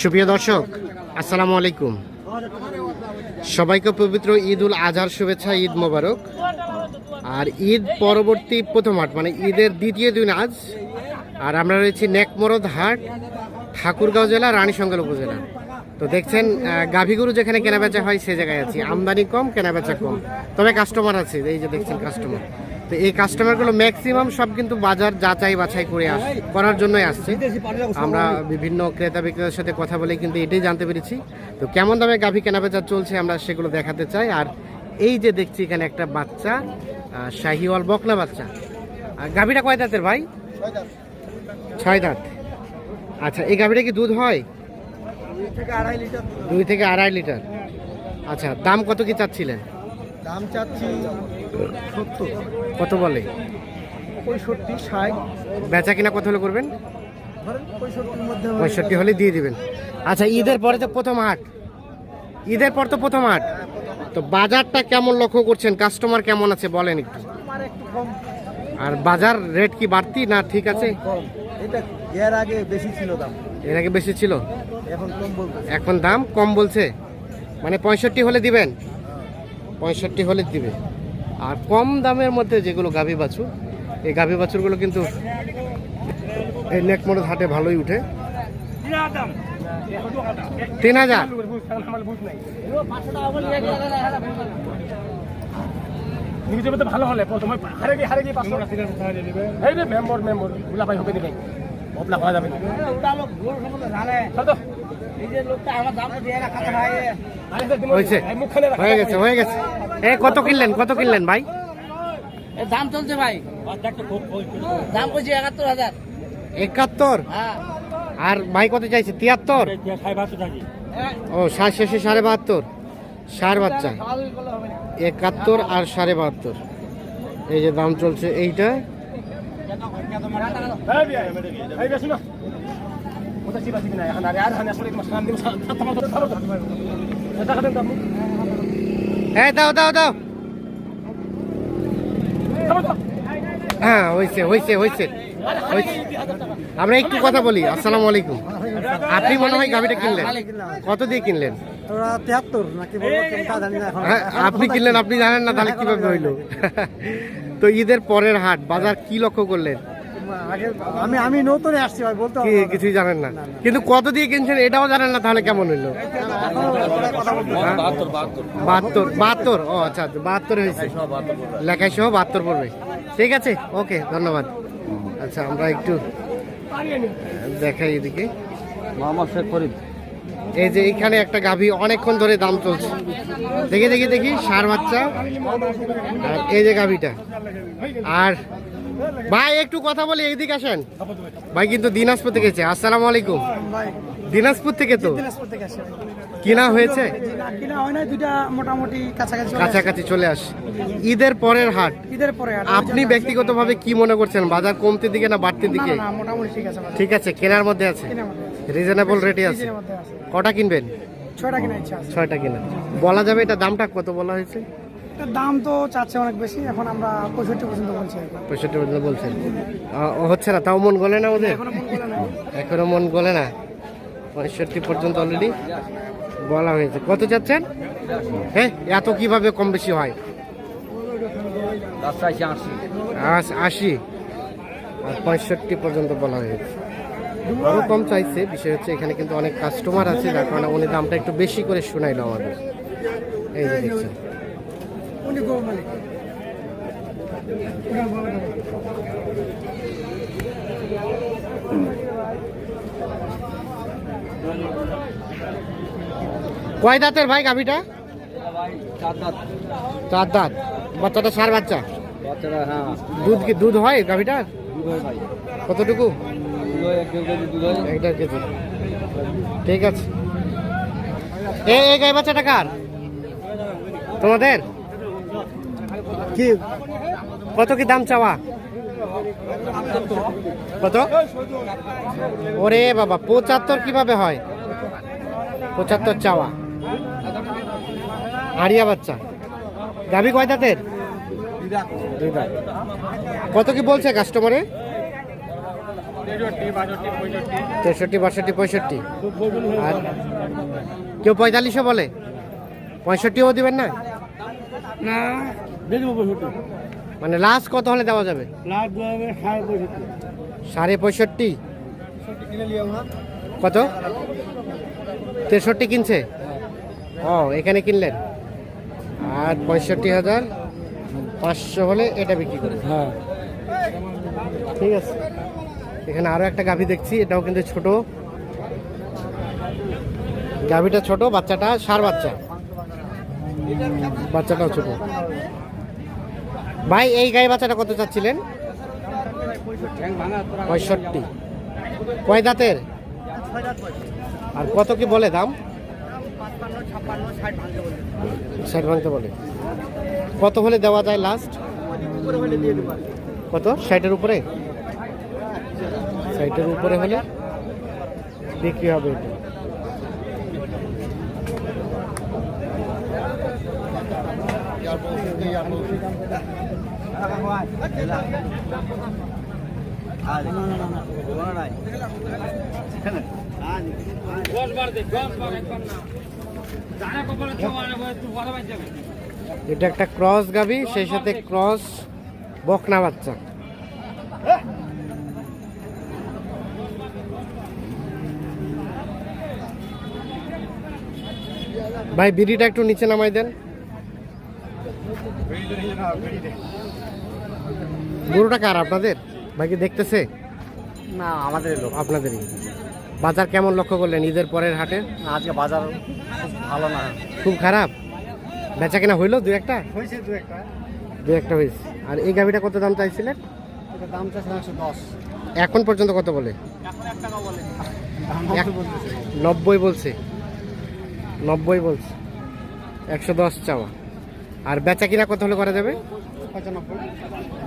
সুপ্রিয় দর্শক আসসালামু আলাইকুম। সবাইকে পবিত্র ঈদ উল আজহার শুভেচ্ছা ঈদ মোবারক। আর ঈদ পরবর্তী প্রথম হাট মানে ঈদের দ্বিতীয় দিন আজ। আর আমরা রয়েছি নেকমরদ হাট ঠাকুরগাঁও জেলা রানীশঙ্কর উপজেলা। তো দেখছেন আহ, গাভী গরু যেখানে কেনাবেচা হয় সে জায়গায় আছি। আমদানি কম কেনাবেচা কম। তবে কাস্টমার আছে এই যে দেখছেন কাস্টমার তো এই কাস্টমারগুলো ম্যাক্সিমাম সব কিন্তু বাজার যাচাই বাছাই করে আস করার জন্যই আসছে। আমরা বিভিন্ন ক্রেতা বিক্রেতার সাথে কথা বলে কিন্তু এটাই জানতে পেরেছি। তো কেমন দামে গাভী কেনাবেচা চলছে আমরা সেগুলো দেখাতে চাই। আর এই যে দেখছি এখানে একটা বাচ্চা শাহিওয়াল বকনা বাচ্চা। আর গাভীটা কয় দাঁতের ভাই? ছয় দাঁত। আচ্ছা এই গাভীটা কি দুধ হয়? থেকে আড়াই লিটার দুই থেকে আড়াই লিটার। আচ্ছা দাম কত কি চাচ্ছিলেন? দাম চাচ্ছি সত্তর। কত বলে? পঁয়ষট্টি ষাট। বেচা কিনা কত হলে করবেন? পঁয়ষট্টি হলে দিয়ে দিবেন। আচ্ছা ঈদের পরে তো প্রথম হাট ঈদের পর তো প্রথম হাট তো বাজারটা কেমন লক্ষ্য করছেন? কাস্টমার কেমন আছে বলেন একটু। আর বাজার রেট কি বাড়তি না ঠিক আছে? এর আগে বেশি ছিল দাম। এর আগে বেশি ছিল? এখন কম এখন দাম কম বলছে? মানে পঁয়ষট্টি হলে দিবেন? পঁয়ষট্টি হলে দিবে। আর কম দামের মধ্যে যেগুলো গাভী বাছুর, এই গাভী বাছুরগুলো কিন্তু এই নেকমোড় হাটে ভালোই উঠে। তিন হাজার? ভালো হলে। প্রথমে হারে গিয়ে হারে গিয়ে পাঁচশো। এই মেম্বর মেম্বরগুলা ভাই হবে দিবেন যাবে হয়ে গেছে হয়ে গেছে। এ কত কিনলেন কত কিনলেন ভাই? দাম চলছে ভাই। দাম বলছি একাত্তর হাজার। একাত্তর? হ্যাঁ। আর ভাই কত চাইছে? তিয়াত্তর? ও ষাট শেষে সাড়ে বাহাত্তর। সার বাচ্চা একাত্তর আর সাড়ে বাহাত্তর। এই যে দাম চলছে এইটা। হ্যাঁ দাও দাও দাও। হ্যাঁ হয়েছে হয়েছে হয়েছে হয়েছে। আমরা একটু কথা বলি। আসসালামু আলাইকুম। আপনি মনে হয় গাড়িটা কিনলেন? কত দিয়ে কিনলেন? হ্যাঁ আপনি কিনলেন আপনি জানেন না তাহলে কীভাবে হইল। তো ঈদের পরের হাট বাজার কি লক্ষ্য করলেন? আগে আমি আমি নতুন আসছি ভাই বলতে কি কিছুই জানেন না? কিন্তু কত দিয়ে কিনছেন এটাও জানেন না তাহলে কেমন হইল? বাহাত্তর বাহাত্তর। ও আচ্ছা আচ্ছা, বাহাত্তর হয়েছে। লেখাই সহ বাহাত্তর পড়বে। ঠিক আছে? ওকে ধন্যবাদ। আচ্ছা আমরা একটু দেখাই এদিকে। মোহাম্মদ শেখ ফরিদ। এই যে এখানে একটা গাভী অনেকক্ষণ ধরে দাম চলছে। দেখি দেখি দেখি সার বাচ্চা। আর এই যে গাভীটা। আর ভাই একটু কথা বলি এইদিকে আসেন। ভাই কিন্তু দিনাজপুর থেকে এসেছে। আসসালামু আলাইকুম। দিনাজপুর থেকে তো? কিনা হয়েছে? কিনা হয় কাছাকাছি চলে আসে। ঈদের পরের হাট। ঈদের পরে আপনি ব্যক্তিগতভাবে কি মনে করছেন? বাজার কমতে দিকে না বাড়তির না দিকে? ঠিক আছে কেনার মধ্যে আছে। রিজনেবল রেটে আছে। কটা কিনবেন? ছয়টা আছে। ছয়টা কিনা। বলা যাবে এটা দামটা কত বলা হয়েছে? দাম তো চাচ্ছে অনেক বেশি এখন আমরা পঁয়ষট্টি পর্যন্ত বলছি পঁয়ষট্টি পর্যন্ত বলছেন। ও হচ্ছে না তাও মন গলে না ওদের? এখনও মন গলে না। পঁয়ষট্টি পর্যন্ত অলরেডি বলা হয়েছে। কত যাচ্ছেন? হ্যাঁ এত কীভাবে কম বেশি হয়? আশ- আশি আর পঁয়ষট্টি পর্যন্ত বলা হয়েছে। আরও কম চাইছে বিষয় হচ্ছে এখানে কিন্তু অনেক কাস্টমার আছে যার কারণে উনি দামটা একটু বেশি করে শোনাইলো আমাদের। এই যে দেখছেন। উনি গো মালিক কয় দাঁতের ভাই গাভিটা? চার দাঁত। বাচ্চাটা সার বাচ্চা? দুধ কি দুধ হয় গাভিটার কতটুকু? এক দেড় কেজি। ঠিক আছে। এই এই গাই বাচ্চাটা কার? তোমাদের? কি? কত কি দাম চাওয়া? কত? ওরে বাবা, পঁচাত্তর কীভাবে হয়? পঁচাত্তর চাওয়া। আড়িয়া বাচ্চা। গাভী কয় দাঁতের? কত কি বলছে কাস্টমারে তেষট্টি, বাষট্টি, পঁয়ষট্টি। আর কেউ পঁয়তাল্লিশও বলে? পঁয়ষট্টিও দিবেন না? না। দিয়ে দেবো পঁয়ষট্টি। মানে লাস্ট কত হলে দেওয়া যাবে? দেওয়া সাড়ে পঁয়ষট্টি। সাড়ে পঁয়ষট্টি? কত? তেষট্টি কিনছে? ও এখানে কিনলেন? আর পঁয়ষট্টি হাজার পাঁচশো হলে এটা বিক্রি করে হ্যাঁ। ঠিক আছে। এখানে আরও একটা গাভী দেখছি এটাও কিন্তু ছোট। গাভীটা ছোট বাচ্চাটা সার বাচ্চা। বাচ্চাটাও ছোট। ভাই, এই গাই বাচ্চাটা কত চাচ্ছিলেন? পঁয়ষট্টি। কয় দাঁতের? আর কত কি বলে দাম? ষাট ভাঙতে বলে। কত হলে দেওয়া যায় লাস্ট কত? ষাটের উপরে? ষাটের উপরে হলে বিক্রি হবে এটা। এটা একটা ক্রস গাবি, সেই সাথে ক্রস বকনা বাচ্চা। ভাই, বিড়িটা একটু নিচে নামাই দেন। গরুটা কার আপনাদের? ভাই কি দেখতেছে? না আমাদের লোক। আপনাদেরই। বাজার কেমন লক্ষ্য করলেন? ঈদের পরের হাটে? আজকে বাজার ভালো না। খুব খারাপ? বেচা কেনা হইল দু একটা? হয়েছে দু একটা। দু একটা হয়েছে। আর এই গাভিটা কত দাম চাইছিলেন? এটা দাম একশো দশ। এখন পর্যন্ত কত বলে? নব্বই বলছে। নব্বই বলছে। একশো দশ চাওয়া। আর বেচা কিনা কত হলে করা যাবে?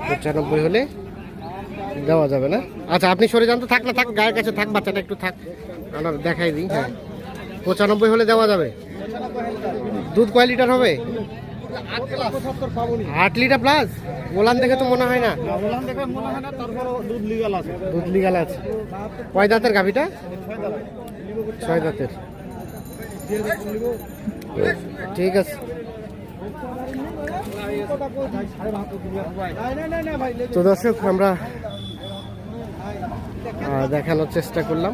পঁচানব্বই হলে দেওয়া যাবে না? আচ্ছা আপনি সরে যান তো, থাক না, থাক, গায়ের কাছে থাক, বাচ্চাটা একটু থাক আমার দেখাই দিই হ্যাঁ। পঁচানব্বই হলে দেওয়া যাবে? দুধ কয় লিটার হবে? আট লিটার প্লাস ওলান দেখে তো মনে হয় না। দুধ লিগাল আছে। কয় দাঁতের গাভিটা? ছয় দাঁতের। ঠিক আছে। তো দর্শক, আমরা দেখানোর চেষ্টা করলাম।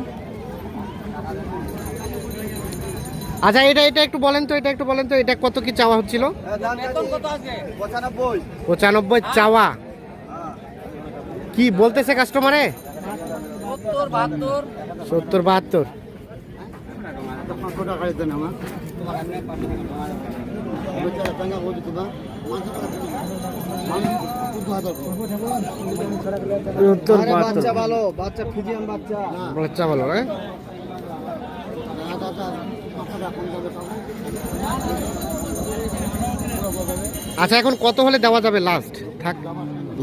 আচ্ছা এটা এটা একটু বলেন তো, এটা একটু বলেন তো, এটা কত কি চাওয়া হচ্ছিল? পঁচানব্বই চাওয়া। কি বলতেছে কাস্টমারে? সত্তর বাহাত্তর। বাহাত্তর। ভালো বাচ্চা বাচ্চা। বাচ্চা ভালো হ্যাঁ? আচ্ছা এখন কত হলে দেওয়া যাবে লাস্ট থাক।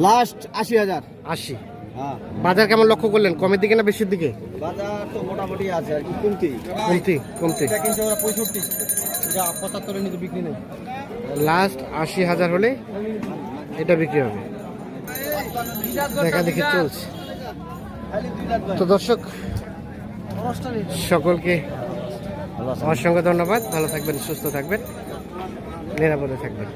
লাস্ট আশি হাজার। আশি। হ্যাঁ। বাজার কেমন লক্ষ্য করলেন? কমের দিকে না বেশির দিকে? বাজার তো মোটামুটি আছে আর কি কমতি। কমতি কমতি। পঁয়ষট্টি। এটা পঁচাত্তরের নিচে বিক্রি নেই। লাস্ট আশি হাজার হলে এটা বিক্রি হবে। দেখা দেখি চলছে। তো দর্শক সকলকে অসংখ্য ধন্যবাদ। ভালো থাকবেন সুস্থ থাকবেন নিরাপদে থাকবেন।